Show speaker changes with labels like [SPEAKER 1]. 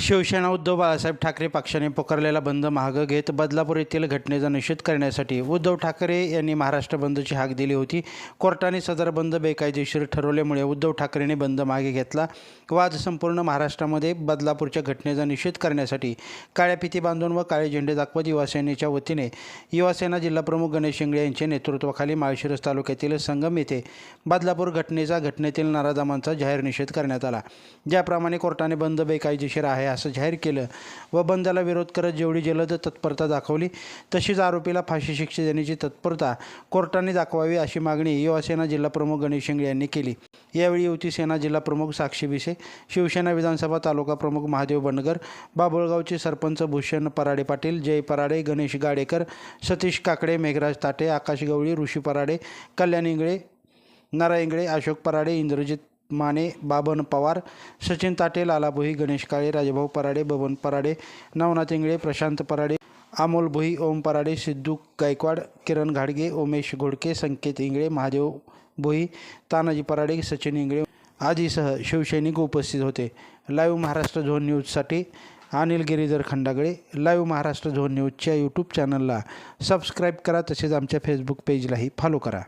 [SPEAKER 1] शिवसेना उद्धव बाळासाहेब ठाकरे पक्षाने पुकारलेला बंद मागं घेत बदलापूर येथील घटनेचा निषेध करण्यासाठी उद्धव ठाकरे यांनी महाराष्ट्र बंदची हाक दिली होती. कोर्टाने सदर बंद बेकायदेशीर ठरवल्यामुळे उद्धव ठाकरेंनी बंद मागे घेतला. वाद संपूर्ण महाराष्ट्रामध्ये बदलापूरच्या घटनेचा निषेध करण्यासाठी काळ्या फिती बांधून व काळे झेंडे दाखवत युवासेनेच्या वतीने युवासेना जिल्हाप्रमुख गणेश शिंगळे यांच्या नेतृत्वाखाली माळशिरस तालुक्यातील संगम येथे बदलापूर घटनेचा घटनेतील नाराजामांचा जाहीर निषेध करण्यात आला. ज्याप्रमाणे कोर्टाने बंद बेकायदेशीर आहे असं जाहीर केलं. व बंदला विरोध करत जेवढी जलद तत्परता दाखवली तशीच आरोपीला फाशी शिक्षा देण्याची तत्परता कोर्टाने दाखवावी अशी मागणी युवासेना जिल्हाप्रमुख गणेश शिंगळे यांनी केली. यावेळी युवती सेना जिल्हाप्रमुख साक्षी भिसे शिवसेना विधानसभा तालुका प्रमुख महादेव बनगर बाबुळगावचे सरपंच भूषण पराडे पाटील जय पराडे गणेश गाडेकर सतीश काकडे मेघराज ताटे आकाश गवळी ऋषी पराडे कल्याण इंगळे नारा इंगळे अशोक पराडे इंद्रजित माने बाबन पवार सचिन ताटे लाला भोई गणेश काळे Rajbhau parade Baban parade Navnath Ingale Prashant parade Amol भोई ओम पराडे सिद्धू गायकवाड किरण घाडगे उमेश घोडके संकेत इंगळे महादेव भोई तानाजी पराडे सचिन इंगळे आदीसह शिवसैनिक उपस्थित होते. लाईव्ह महाराष्ट्र झोन न्यूजसाठी अनिल गिरीधर खंडागळे लाईव्ह महाराष्ट्र झोन न्यूजच्या यूट्यूब चॅनलला सबस्क्राईब करा तसेच आमच्या फेसबुक पेजलाही फॉलो करा.